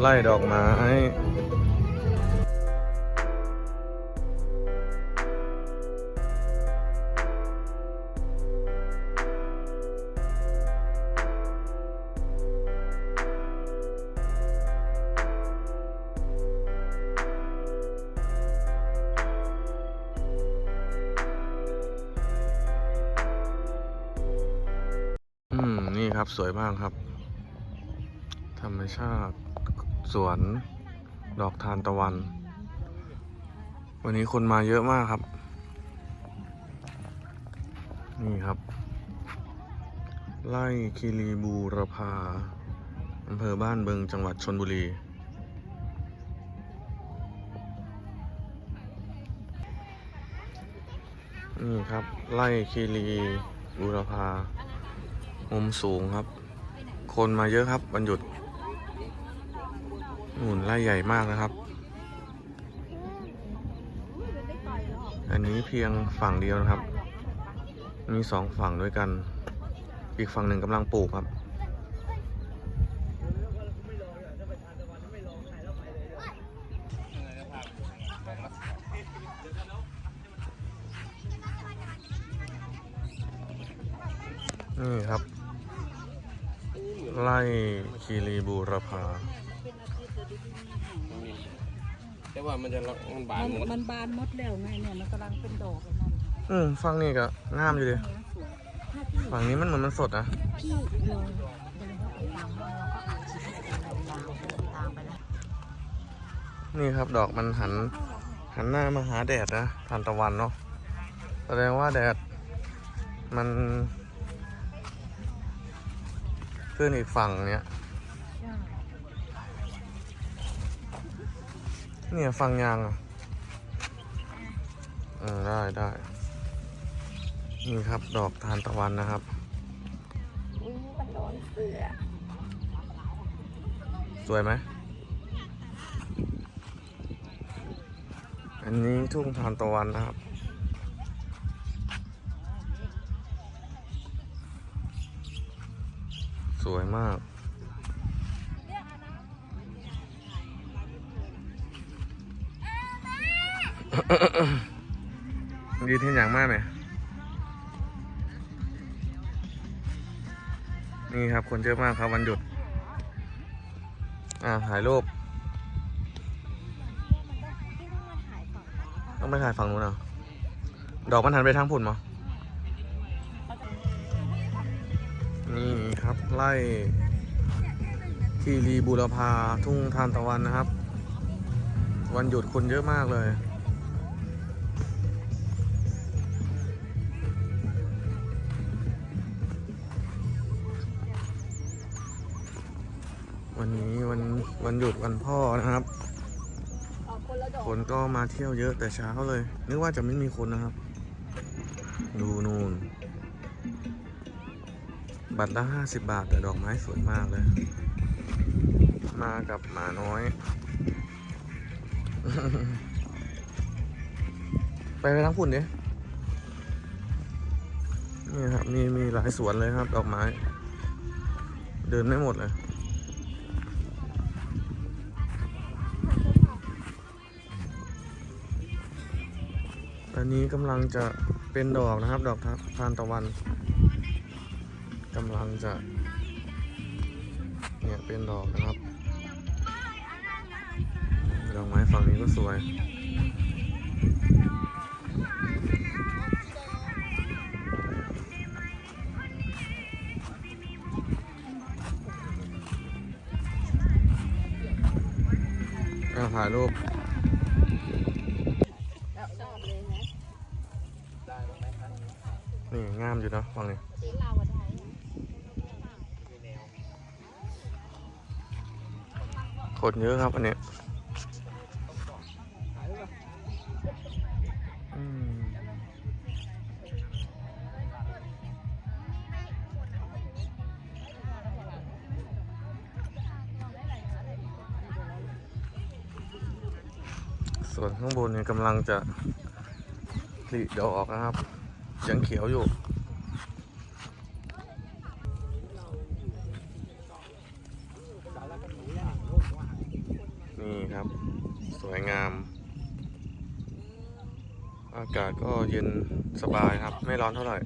ไล่ดอกไม้อืมนี่ครับสวยมากครับ ธรรมชาติ สวนดอกทานตะวัน วันนี้คนมาเยอะมากครับ นี่ครับ ไล่คีรีบูรพาอำเภอบ้านเบิงจังหวัดชนบุรี นี่ครับ ไล่คีรีบูรพามุมสูงครับ คนมาเยอะครับวันหยุด หนุนไร่ใหญ่มากนะครับ อันนี้เพียงฝั่งเดียวนะครับ มีสองฝั่งด้วยกัน อีกฝั่งหนึ่งกำลังปลูกครับ นี่ครับ ไล่คีรีบูรพา แต่ว่ามันจะละมันบานมันหมดมันบานหมดแล้วไงเนี่ยมันกำลังเป็นดอกแบบนั้นอืมฝั่งนี้ก็งามอยู่ดิถ้าพี่ฝั่งนี้มันเหมือนมันสดนะพี่ลองเดินเข้าไปตามมาแล้วก็อ่านชีวิตเป็นยาวๆเดินตามไปแล้วนี่ครับดอกมันหันหันหน้ามาหาแดดนะทานตะวันเนาะแสดงว่าแดดมันขึ้นอีกฝั่งเนี้ย เนี่ยฟังยางอะเออได้ได้นี่ครับ ดอกทานตะวันนะครับอุ้ยมันโดนเสือสวยไหมอันนี้ทุ่งทานตะวันนะครับสวยมาก ยืนที่อย่างมากไหมนี่ครับคนเยอะมากครับวันหยุด อ่าถ่ายรูปต้องไปถ่ายฝั่งนู้นเหรอดอกมันหันไปทางผุ่นมั้นี่ครับไล่คีรีบูรพาทุ่งทานตะวันนะครับ วันหยุดคนเยอะมากเลย วันนี้วันวันหยุดวันพ่อนะครับ คนก็มาเที่ยวเยอะแต่เช้าเลย นึกว่าจะไม่มีคนนะครับ ดูนูนบัตรละห้าสิบบาท แต่ดอกไม้สวยมากเลย มากับหมาน้อย ไปไปทั้งพุ่นดินี่ครับมีมีหลายสวนเลยครับ ดอกไม้ เดินไม่หมดเลย อันนี้กำลังจะเป็นดอกนะครับ ดอกทานตะวันกำลังจะเนี่ยเป็นดอกนะครับดอกไม้ฝั่งนี้ก็สวยถ่ายรูป นี่งามอยู่นะฝั่งนี้คนเยอะครับอันนี้ส่วนข้างบนเนี่ยกำลังจะผลิดอกนะครับ ยังเขียวอยู่ นี่ครับ สวยงาม อากาศก็เย็นสบายครับ ไม่ร้อนเท่าไหร่